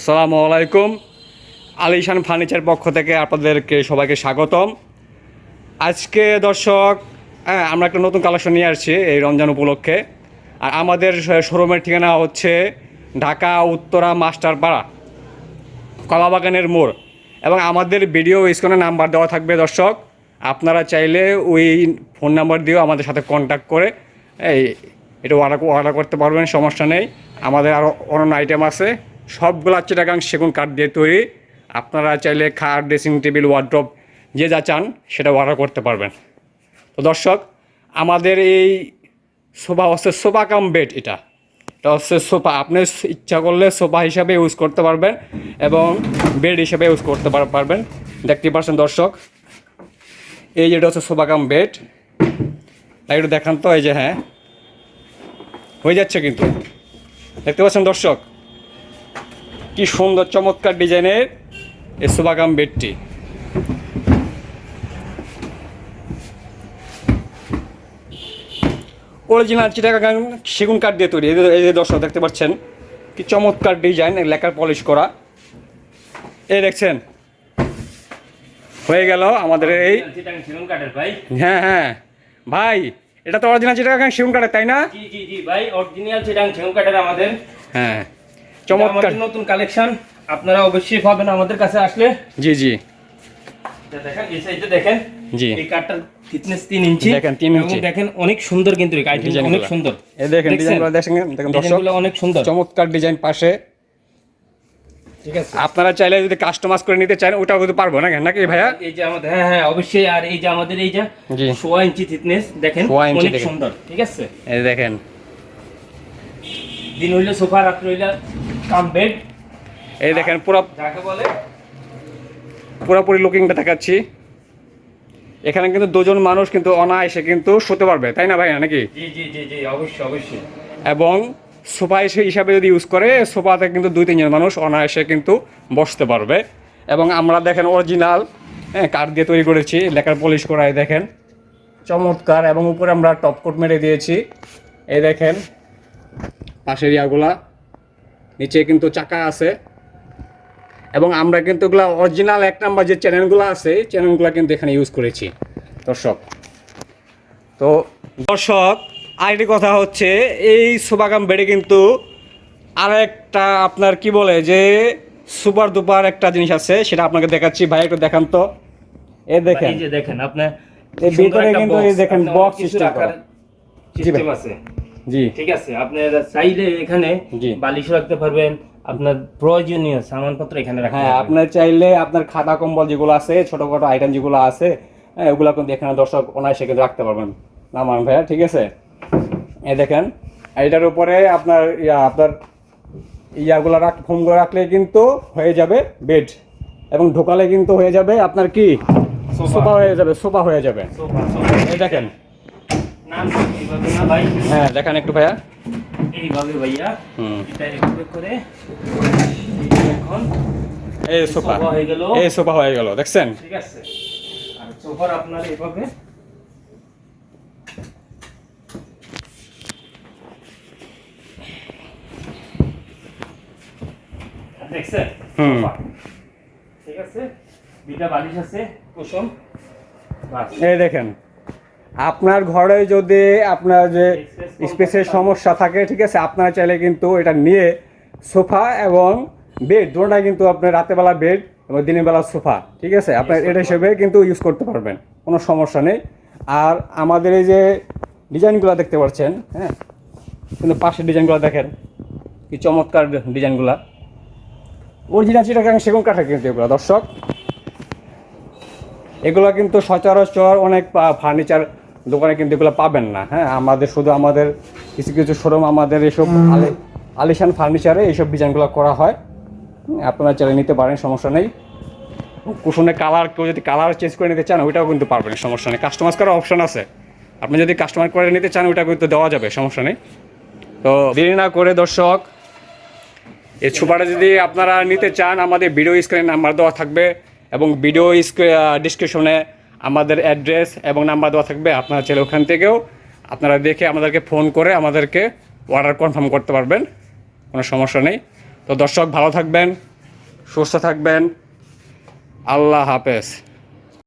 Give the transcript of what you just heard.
আসসালামু আলাইকুম আলিশান ফার্নিচার পক্ষ থেকে আপনাদেরকে সবাইকে স্বাগতম। আজকে দর্শক হ্যাঁ আমরা একটা নতুন কালেকশন নিয়ে আসছি এই রমজান উপলক্ষে। আর আমাদের শোরুমের ঠিকানা হচ্ছে ঢাকা উত্তরা মাস্টারপাড়া, কলাবাগানের মোড়। এবং আমাদের ভিডিও স্ক্রিনে নাম্বার দেওয়া থাকবে দর্শক। আপনারা চাইলে ওই ফোন নাম্বার দিয়েও আমাদের সাথে কন্ট্যাক্ট করে, এই, এটা অর্ডার অর্ডার করতে পারবেন, সমস্যা নেই। আমাদের আরও অন্যান্য আইটেম আছে। সবগুলো চিটাগাং সেগুন কাঠ দিয়ে তৈরি। আপনারা চাইলে খাট, ড্রেসিং টেবিল ওয়ার্ড্রপ যে যা চান সেটা অর্ডার করতে পারবেন। তো দর্শক, আমাদের এই সোফা হচ্ছে সোফা কাম বেড এটা। এটা হচ্ছে সোফা। আপনি ইচ্ছা করলে সোফা হিসাবে ইউজ করতে পারবেন এবং বেড হিসাবে ইউজ করতে পারবেন। দেখতে পারছেন দর্শক, এই যেটা হচ্ছে সোফা কাম বেড। একটু দেখান তো, এই যে হ্যাঁ হয়ে যাচ্ছে কিন্তু। দেখতে পাচ্ছেন দর্শক কি সুন্দর চমৎকার ডিজাইনের সোফা বেডটি। অরিজিনাল চিটাগাং সেগুন কাঠ দিয়ে তৈরি। এই যে- দর্শক দেখতে পাচ্ছেন কি চমৎকার ডিজাইন লেকার পলিশ করা। এই দেখছেন হয়ে গেল আমাদের এই হ্যাঁ হ্যাঁ। ভাই এটা তো অরিজিনাল চিটাগাং সেগুন কাঠের তাই না? জি জি জি ভাই অরিজিনাল চিটাং সেগুন কাঠের আমাদের। হ্যাঁ। চমৎকার। নতুন কালেকশন আপনারা অবশ্যই পাবেন আমাদের কাছে আসলে। জি জি। দেখেন এই সাইডে দেখেন। জি। এই কাঠটার থিকনেস 3 ইঞ্চি। দেখেন, তিন ইঞ্চি। দেখেন অনেক সুন্দর কিন্তু এই আইটেম অনেক সুন্দর। এই দেখেন ডিজাইনগুলো দেখেন দেখেন দর্শক। অনেক সুন্দর। চমৎকার ডিজাইন পাশে। ঠিক আছে। আপনারা চাইলে যদি কাস্টমাইজ করে নিতে চান ওটাও কিন্তু পারব না নাকি ভাইয়া? এই যে আমাদের হ্যাঁ হ্যাঁ অবশ্যই। আর এই যে আমাদের এই যে জি। সোয়া ইঞ্চি থিকনেস দেখেন অনেক সুন্দর। ঠিক আছে? এই দেখেন। দিন হইলে সোফা রাত্রে হইলে কাম বেড। এই দেখেন পুরো যাকে বলে পুরোপুরি লুকিংটা দেখাচ্ছি। এখানে কিন্তু দুজন মানুষ কিন্তু অনায়াসে কিন্তু শুতে পারবে তাই না ভাই নাকি? জি জি জি জি অবশ্যই অবশ্যই। এবং সোফা হিসেবে যদি ইউজ করে সোফাতে কিন্তু দুই তিনজন মানুষ অনায়াসে কিন্তু বসতে পারবে। এবং আমরা দেখেন অরিজিনাল হ্যাঁ কাঠ দিয়ে তৈরি করেছি। লেখার পলিশ করায় দেখেন। চমৎকার এবং উপরে আমরা টপ কোট মেরে দিয়েছি। এই দেখেন পাশের ইয়াগুলা। নিচে কিন্তু চাকা আছে। এবং আমরা কিন্তু এগুলো অরিজিনাল এক নাম্বার যে চ্যানেলগুলো আছে এই চ্যানেলগুলো কিন্তু এখানে ইউজ করেছি। দর্শক তো দর্শক আরেকটি কথা হচ্ছে এই সুবাগাম বেড়ে কিন্তু আর একটা আপনার কি বলে যে সুপার দুপার একটা জিনিস আছে সেটা আপনাকে দেখাচ্ছি। ভাই একটু দেখান তো। এ দেখেন। এই যে দেখেন আপনার এই ভিতরে কিন্তু এই দেখেন রাখার করা। জি আছে। ঠিক আছে আপনারা চাইলে এখানে। বালিশ রাখতে পারবেন। আপনার প্রয়োজনীয় সামানপত্র এখানে রাখতে হ্যাঁ আপনার চাইলে আপনার খাতা কম্বল যেগুলো আছে ছোটোখাটো আইটেম যেগুলো আছে হ্যাঁ ওগুলো কিন্তু এখানে দর্শক অনায়াসে কিন্তু রাখতে পারবেন। না মান ভাইয়া ঠিক আছে? এই দেখেন এটার উপরে আপনার ইয়া আপনার ইয়াগুলো রাখ ফোমগুলো রাখলে কিন্তু হয়ে যাবে বেড এবং ঢোকালে কিন্তু হয়ে যাবে আপনার কি? সোফা। হয়ে যাবে সোফা হয়ে যাবে। এই দেখেন নাম এইভাবে না ভাই হ্যাঁ দেখেন একটু ভাইয়া। এইভাবে ভাইয়া। হুম। এটা করে এখন এই সোফা। হয়ে গেল। এই সোফা হয়ে গেল দেখছেন? ঠিক আছে। আর সোফার আপনার এইভাবে দেখছেন? হুম। ঠিক আছে? দুইটা বালিশ আছে কুসুম। এই দেখেন আপনার ঘরে যদি আপনার যে স্পেসের সমস্যা থাকে ঠিক আছে আপনারা চাইলে কিন্তু এটা নিয়ে সোফা এবং বেড দুটোটাই কিন্তু আপনার রাতেবেলা বেড এবং দিনের বেলা সোফা ঠিক আছে? আপনার এটা হিসেবে কিন্তু ইউজ করতে পারবেন কোনো সমস্যা নেই। আর আমাদের এই যে ডিজাইনগুলো দেখতে পাচ্ছেন হ্যাঁ? কিন্তু পাশের ডিজাইনগুলো দেখেন কি চমৎকার ডিজাইনগুলো। অরিজিনাল চিটাগাং সেগুন কাঠের কিন্তু এগুলো দর্শক। এগুলো কিন্তু সচরাচর অনেক ফার্নিচার দোকানে কিন্তু এগুলো পাবেন না হ্যাঁ? আমাদের শুধু আমাদের কিছু কিছু শোরুম আমাদের এসব আলি আলিশান ফার্নিচারে এইসব ডিজাইনগুলো করা হয়। আপনারা চাইলে নিতে পারেন সমস্যা নেই। কুশনের কালার কেউ যদি কালার চেঞ্জ করে নিতে চান ওইটাও কিন্তু পারবেন সমস্যা নেই। কাস্টমাইজ করার অপশন আছে। আপনি যদি কাস্টমার করে নিতে চান ওইটা কিন্তু দেওয়া যাবে সমস্যা নেই। তো দেরি না করে দর্শক এই ছোপাটা যদি আপনারা নিতে চান আমাদের ভিডিও স্ক্রিনে নাম্বার দেওয়া থাকবে এবং ভিডিও ডিসক্রিপশনে আমাদের অ্যাড্রেস এবং নাম্বার দেওয়া থাকবে আপনারা চাইলে ওখান থেকেও। আপনারা দেখে আমাদেরকে ফোন করে আমাদেরকে অর্ডার কনফার্ম করতে পারবেন, কোনো সমস্যা নেই। তো দর্শক ভালো থাকবেন, সুস্থ থাকবেন। আল্লাহ হাফেজ।